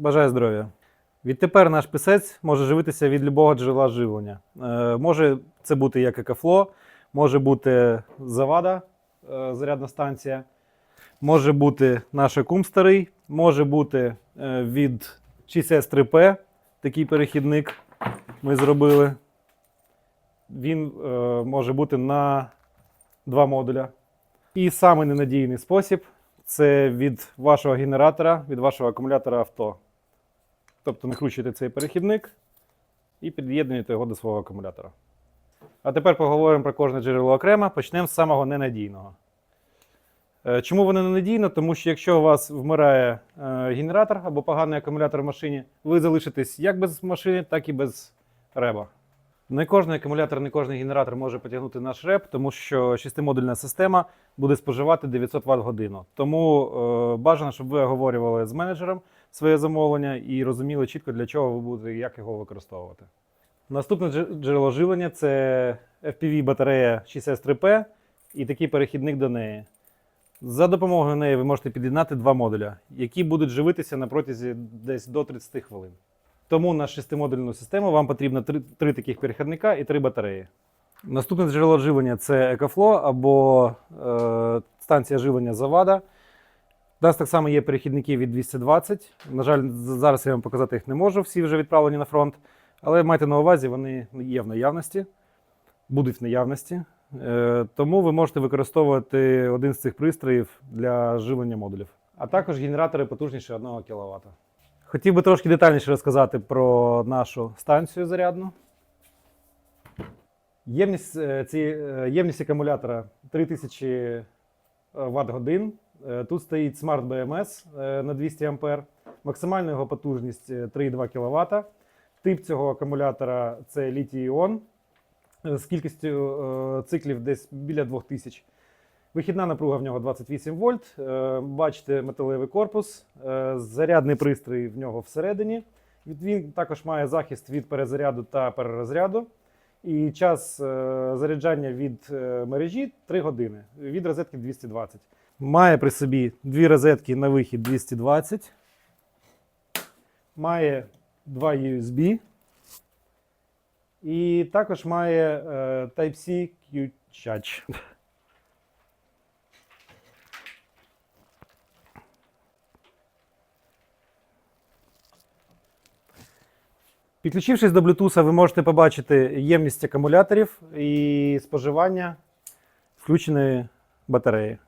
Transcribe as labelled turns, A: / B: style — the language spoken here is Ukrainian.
A: Бажаю здоров'я. Відтепер наш писець може живитися від любого джерела живлення. Е, може це бути як екофло, може бути завада, е, зарядна станція, може бути наш кум старий, може бути е, від 6S3P, такий перехідник ми зробили. Він е, може бути на два модуля. І самий ненадійний спосіб це від вашого генератора, від вашого акумулятора авто. Тобто накручуєте цей перехідник і під'єднуєте його до свого акумулятора. А тепер поговоримо про кожне джерело окремо. Почнемо з самого ненадійного. Е, Чому воно ненадійно? Тому що якщо у вас вмирає е, генератор або поганий акумулятор в машині, ви залишитесь як без машини, так і без реба. Не кожний акумулятор, не кожний генератор може потягнути наш реп, тому що шестимодульна система буде споживати 900 Вт годину. Тому е, бажано, щоб ви оговорювали з менеджером своє замовлення і розуміли чітко, для чого ви будете і як його використовувати. Наступне джерело живлення це FPV батарея 6S3P і такий перехідник до неї. За допомогою неї ви можете під'єднати два модуля, які будуть живитися на протязі десь до 30 хвилин. Тому на шестимодульну систему вам потрібно три, три таких перехідника і три батареї. Наступне джерело живлення це EcoFlow або е, станція живлення Завада. У нас так само є перехідники від 220. На жаль, зараз я вам показати їх не можу, всі вже відправлені на фронт. Але майте на увазі, вони є в наявності, будуть в наявності. Е, тому ви можете використовувати один з цих пристроїв для живлення модулів. А також генератори потужніші 1 кВт. Хотів би трошки детальніше розказати про нашу станцію зарядну. Ємність, е, ці, е, ємність акумулятора 3000 Вт годин. Тут стоїть Smart BMS е, на 200 А. Максимальна його потужність е, 3,2 кВт. Тип цього акумулятора це літій-іон е, з кількістю циклів десь біля 2000. Вихідна напруга в нього 28 вольт. Е, Бачите металевий корпус, е, зарядний пристрій в нього всередині. Він також має захист від перезаряду та перерозряду. І час е, заряджання від мережі 3 години, від розетки 220. Має при собі дві розетки на вихід 220. Має два USB. І також має Type-C ключач. Підключившись до Bluetooth, ви можете побачити ємність акумуляторів і споживання включеної батареї.